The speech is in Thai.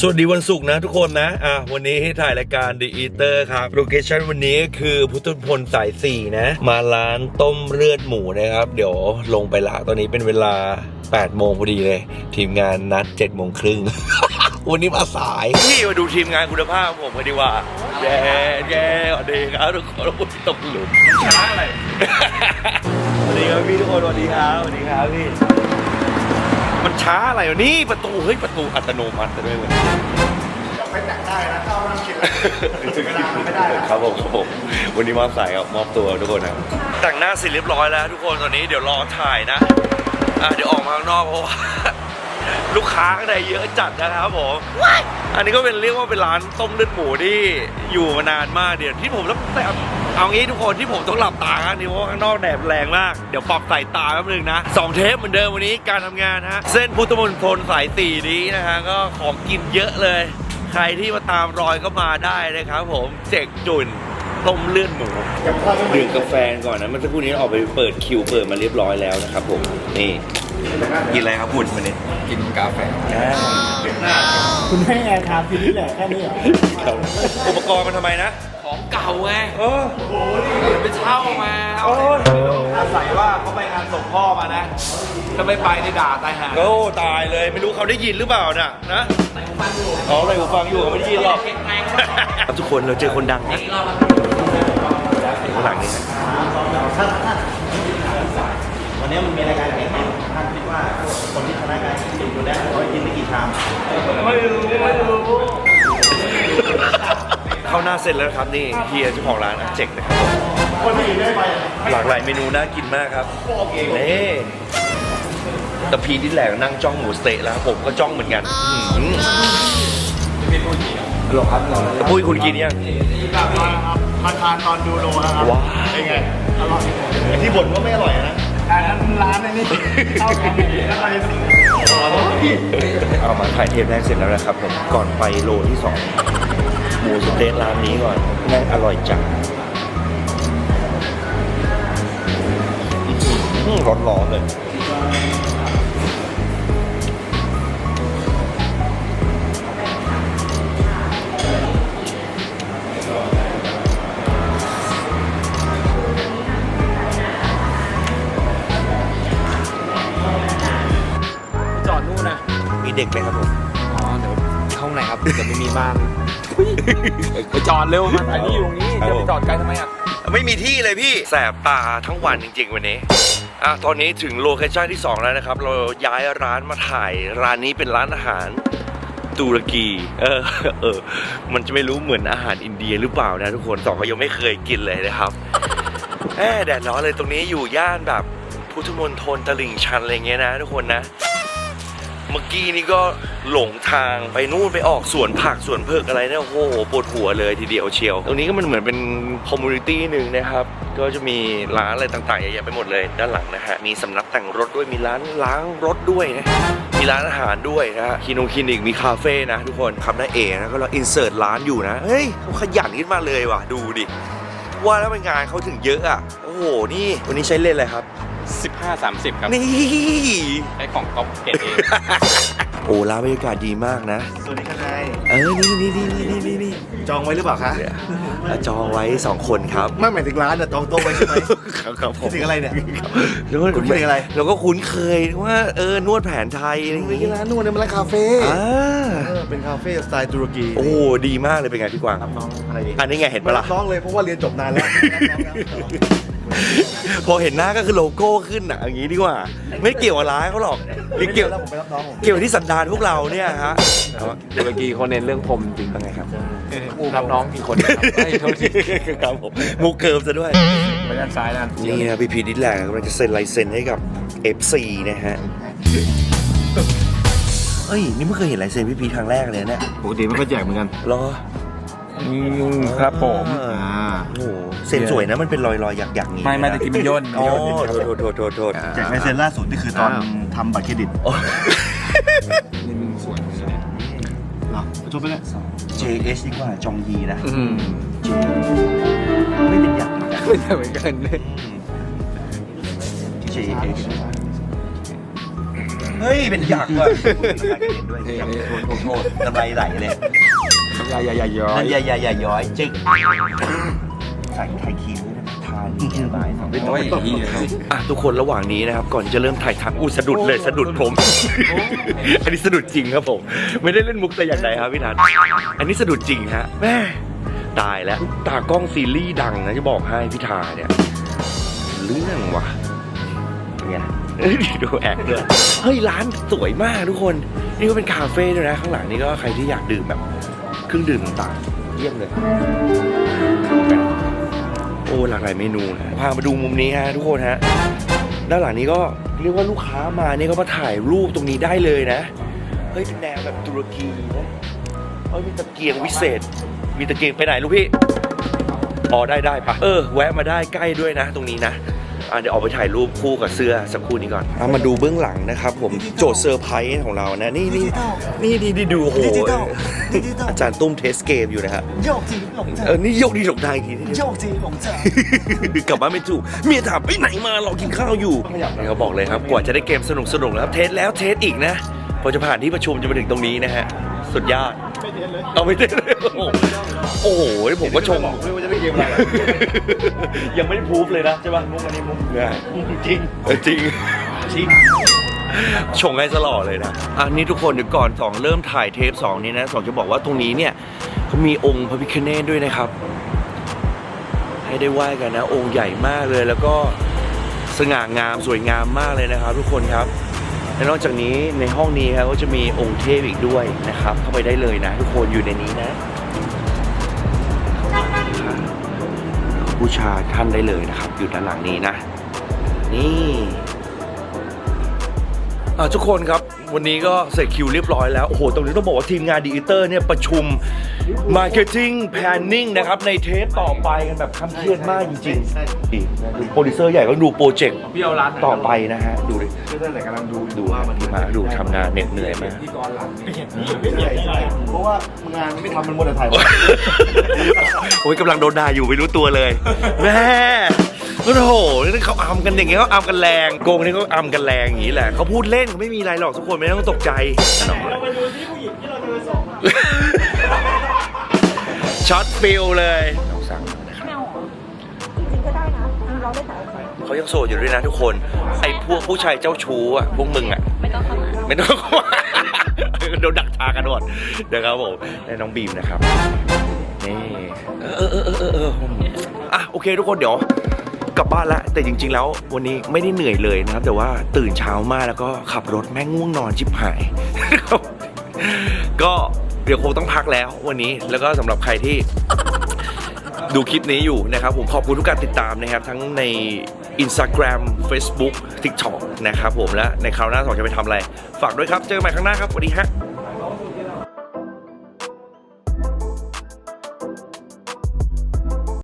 สวัสดีวันศุกร์นะทุกคนนะ อะวันนี้ให้ถ่ายรายการ The Eater ครับ โลเคชั่นวันนี้คือพุทธพลสายสี่นะ มาร้านต้มเลือดหมูนะครับ เดี๋ยวลงไปละตอนนี้เป็นเวลา 8 โมงพอดีเลย ทีมงานนัด 7 โมงครึ่ง วันนี้มาสายนี่มาดูทีมงานคุณภาพของผมดีกว่าแย่แย่สวัสดีครับทุกคนตกหลุมช้าอะไร สวัสดีครับพี่ทุกคนสวัสดีครับสวัสดีครับพี่ มันช้าอะไรวะนี่ประตูเฮ้ยประตูอัตโนมัติด้วยเว้ยไม่แต่งได้นะเข้าไม่ต้องคิดเลยถึงเวลาไม่ได้นะครับผมครับผมวันนี้มอบสายครับมอบตัวทุกคนนะแต่งหน้าเสร็จเรียบร้อยแล้ว ทุกคนตอนนี้เดี๋ยวรอถ่ายนะอะเดี๋ยวออกมาข้างนอกเพราะว่า ลูกค้าข้างในเยอะจัดนะครับผม อันนี้ก็เป็นเรียกว่าเป็นร้านต้มเลือดหมูที่อยู่มานานมากเดี๋ยวที่ผมต้องแต่เอางี้ทุกคนที่ผมต้องหลับตากันนี่เพราะว่าข้างนอกแดดแรงมาก เดี๋ยวปรับใส่ตาแป๊บนึงนะสองเทปเหมือนเดิมวันนี้การทำงานฮะเส้นพุทธมณฑลสายสี่นี้นะฮะก็ของกินเยอะเลย ใครที่มาตามรอยก็มาได้นะครับผมเจกจุนต้มเลือดหมูดื่มกาแฟก่อนนะเมื่อสักครู่นี้ออกไปเปิดคิวเปิดมาเรียบร้อยแล้วนะครับผมนี่ กินอะไรครับคุณวันนี้กินกาแฟคุณให้แอร์ไทม์ทีนี้แหละแค่นี้เหรอครับอุปกรณ์มันทำไมนะ ของเก่าไงเออไปเช่ามาเอาโอ้ยอาศัยว่าเขาไปงานส่งพ่อมานะถ้าไม่ไปนี่ด่าตายห่าโอ้ตายเลยไม่รู้เขาได้ยินหรือเปล่าน่ะนะอ๋ออะไรหูฟังอยู่เขาไม่ได้ยินหรอกครับทุกคนเราเจอคนดังนะข้างหลังนี่วันนี้มันมีรายการ ไม่รู้ไม่รู้เข้าหน้าเสร็จแล้วครับนี่เฮียเจ้าของร้านอาเจกนะครับผมคนที่ได้ไปหลากหลายเมนูน่ากินมากครับนี่ตะพีที่แหลกนั่งจ้องหมูสเต๊ะแล้วครับผมก็จ้องเหมือนกันอืมหรอครับหรอปุ้ยคุณกินยังมาทานตอนดูโลนะครับว้าวเป็นไงอร่อยไอ้ที่บ่นว่าไม่อร่อยนะอันนั้นร้านไอ้นี่เข้ากันอะไรสิ เอามาถ่ายเทปแรกเสร็จแล้วนะครับผมก่อนไปโลที่สองหมูสเต๊ะร้านนี้ก่อนแม่งอร่อยจังอื้อหือร้อนๆเลย เด็กไหมครับผมอ๋อเดี๋ยวเข้าห้องไหนครับเดี๋ยวไม่มีบ้านทุยไปจอดเร็วมาอันนี้อยู่ตรงนี้จะไปจอดไกลทำไมอะไม่มีที่เลยพี่แสบตาทั้งวันจริง ๆ วันนี้อะตอนนี้ถึงโลเคชั่นที่ 2 แล้วนะครับ เราย้ายร้านมาถ่ายร้านนี้เป็นร้านอาหารตุรกีเออเออ มันจะไม่รู้เหมือนอาหารอินเดียหรือเปล่านะทุกคนสองก็ยังไม่เคยกินเลยนะครับแอบแดดร้อนเลยตรงนี้อยู่ย่านแบบพุทธมณฑลตลิ่งชันอะไรเงี้ยนะทุกคนนะ เมื่อกี้นี่ก็หลงทางไปนู่นไปออกสวนผักสวนเพิกอะไรเนี่ยโอ้โหปวดหัวเลยทีเดียวเชียว ตรงนี้ก็มันเหมือนเป็นคอมมูนิตี้หนึ่งนะครับ ก็จะมีร้านอะไรต่างๆเยอะแยะไปหมดเลยด้านหลังนะฮะ มีสำนักแต่งรถด้วยมีร้านล้างรถด้วยนะมีร้านอาหารด้วยนะฮะคลินงคลินิกมีคาเฟ่นะทุกคนคำได้เอนะก็เราอินเสิร์ตร้านอยู่นะเฮ้ยเขาขยันขึ้นมาเลยว่ะดูดิว่าแล้วเป็นงานเขาถึงเยอะอะโอ้โหนี่วันนี้ใช้เล่นอะไรครับ 15 30 ครับนี่ไอของก๊อฟเกตเองโอ้ร้านบรรยากาศดีมากนะ สวัสดีครับนายเออนี่นี่นี่นี่นี่นี่นี่จองไว้หรือเปล่าคะเดี๋ยวจองไว้สองคนครับไม่หมายถึงร้านแต่จองโต๊ะไว้ใช่ไหมครับครับผมคิดถึงอะไรเนี่ย แล้วก็คุณคิดถึงอะไร เราก็คุ้นเคยว่าเออนวดแผนไทยอะไรอย่างไม่เงี้ใช่ยร้านนู่นเนี่ยมันร้านคาเฟ่อ่าเออเป็นคาเฟ่สไตล์ตุรกีโอ้ดีมากเลยเป็นไงพี่กวางรับน้องอะไรดีอันนี้ไงเห็นไม่ปะรัล่ะบน้องเลยเพราะว่าเรียนจบนานแล้วรับน้องแล้ว พอเห็นหน้าก็คือโลโก้ขึ้นอะอย่างงี้ดีกว่า ไม่เกี่ยวกับร้านเขาหรอกนี่เกี่ยวแล้วผมไปรับน้องผมเกี่ยวที่สันดานพวกเราเนี่ยฮะตุรกีเขาเน้นเรื่องพรมจริงเป็นไงครับรับน้องกี่คนครับไอ้ยโทษทีครับผมมุกเกิมซะด้วย ไปด้านซ้ายด้านนี่นะพี่พีดิแลกกำลังจะเซ็นลายเซ็นให้กับ FC นะฮะเอ้ยนี่ไม่เคยเห็นลายเซ็นพี่พีครั้งแรกเลยเนี่ยปกติไม่ค่อยแจกเหมือนกันรอ อืมครับผม อ่า โอ้โหเซ็นสวยนะมันเป็นรอยๆหยักๆอย่างนี้ไม่ไม่นะตะกี้มันย่นอ๋อมันย่นโทษโทษโทษโทษแจกลายเซ็นล่าสุดนี่คือตอนทำบัตรเครดิตโอ้นี่มันสวยเลยเหรอจบไปแล้ว JH ดีกว่าจองยีนะอืมไม่เป็นอย่างเหมือนกันไม่ได้เหมือนกัน JH เฮ้ย เป็นหยักว่ะเฮ้ยเฮ้ยโทษโทษโทษน้ำลายไหลเลยอย่าอย่าอย่าย้อยอย่าอย่าอย่าย้อยจึก ใส่ไทยครีมด้วยนะทานสบายไม่ต้องโอ้ยเหี้ยอะทุกคนระหว่างนี้นะครับ ก่อนจะเริ่มถ่ายทำอู้สะดุดเลยสะดุดผม อันนี้สะดุดจริงครับผม ไม่ได้เล่นมุกแต่อย่างใดครับพี่นัทอันนี้สะดุดจริงฮะแม่ตายแล้วตากล้องซีรีส์ดังนะจะบอกให้พี่ทาเนี่ยเรื่องว่ะเนี่ยดูแอคด้วยเฮ้ยร้านสวยมากทุกคน นี่ก็เป็นคาเฟ่ด้วยนะ ข้างหลังนี่ก็ใครที่อยากดื่มแบบ เครื่องดื่มต่างๆเยี่ยมเลย โอ้หลากหลายเมนูนะพามาดูมุมนี้ฮะทุกคนฮะด้านหลังนี้ก็เรียกว่าลูกค้ามาเนี่ยก็มาถ่ายรูปตรงนี้ได้เลยนะ เฮ้ยเป็นแนวแบบตุรกีนะเฮ้ยมีตะเกียงวิเศษ มีตะเกียงไปไหนลูกพี่อ๋อได้ได้ปะเออแวะมาได้ใกล้ด้วยนะ ตรงนี้นะ อะเดี๋ยวออกไปถ่ายรูปคู่กับเสื้อสักครู่นี้ก่อนอะมาดูเบื้องหลังนะครับ ผมโจทย์เซอร์ไพรส์ของเรานะนี่นี่นี่นี่นี่ดูโอ้โหดิจิตอลดิจิตอลอาจารย์ตุ้มเทสเกมอยู่นะฮะโยกจีหลงเจเออนี่ยกดีหลงได้อีกทีนี่โยกจีหลงเจกลับบ้านไม่ถูกเมียถามไปไหนมารอกินข้าวอยู่นี่เขาบอกเลยครับกว่าจะได้เกมสนุกสนุกๆแล้วเทสแล้วเทสอีกนะพอจะผ่านที่ประชุมจะมาถึงตรงนี้นะฮะสุดยอด ไม่เทนเลยเอาไม่ได้เลยโอ้โหผมก็ชมบอกด้วยว่าจะได้เกมอะไร ยังไม่ได้พูฟเลยนะใช่ป่ะมุกอันนี้มุกจริงจริง จริง ชงให้ตลอดเลยนะอันนี้ทุกคนเดี๋ยวก่อนสองเริ่มถ่ายเทปสองนี้นะสองจะบอกว่าตรงนี้เนี่ยเขามีองค์พระพิฆเนศด้วยนะครับ ให้ได้ไหว้กันนะ องค์ใหญ่มากเลยแล้วก็สง่างามสวยงามมากเลยนะครับ ทุกคนครับ และนอกจากนี้ในห้องนี้ครับก็จะมีองค์เทพอีกด้วยนะครับ เข้าไปได้เลยนะ ทุกคนอยู่ในนี้นะบูชาท่านได้เลยนะครับ อยู่ด้านหลังนี้นะ นี่ทุกคนครับ วันนี้ก็เสร็จคิวเรียบร้อยแล้ว โอ้โห ตรงนี้ต้องบอกว่าทีมงานดีเตอร์เนี่ยประชุม Marketing Planning นะครับในเทปต่อไปกันแบบคำเครียดมากจริงๆดีนะโปรดิวเซอร์ใหญ่ก็ดูโปรเจกต์พี่เอาร้านต่อไปนะฮะ ดูดิก็นั่นแหละกำลังดูดูนะที่มาดูทำงานเหน็ดเหนื่อยมากพี่กรหลังเนี่ยไม่ใหญ่ใช่เพราะว่างานไม่ทำมันมัวแต่ถ่ายโอ้ยกำลังโดนด่าอยู่ไม่รู้ตัวเลยแม่ โอ้โหนี่เขาอำกันอย่างเงี้ยเขาอำกันแรงโกงนี่เขาอำกันแรงอย่างนี้แหละเขาพูดเล่นเขาไม่มีอะไรหรอกทุกคนไม่ต้องตกใจเราไปดูที่ผู้หญิงที่เราจะไปส่งช็อตฟิลเลยต้องสั่งนะครับไม่เอาเหรอจริงๆก็ได้นะเราได้แต่เอาไปเขายังโสดอยู่ด้วยนะทุกคนไอ้พวกผู้ชายเจ้าชู้อะพวกมึงอะไม่ต้องเข้ามาไม่ต้องเข้ามาโดนดักทากันหมดนะครับผมและน้องบีมนะครับนี่เออเออเออเออเอออะโอเคทุกคนเดี๋ยว กลับบ้านละแต่จริง ๆ แล้ววันนี้ไม่ได้เหนื่อยเลยนะครับ แต่ว่าตื่นเช้ามากแล้วก็ขับรถแม่งง่วงนอนชิบหายก็เดี๋ยวคงต้องพักแล้ววันนี้แล้วก็สำหรับใครที่ดูคลิปนี้อยู่นะครับ ผมขอบคุณทุกการติดตามนะครับ ทั้งใน Instagram Facebook TikTok นะครับผมและในคราวหน้าสองจะไปทำอะไร ฝากด้วยครับ เจอกันใหม่ครั้งหน้าครับสวัสดีฮะ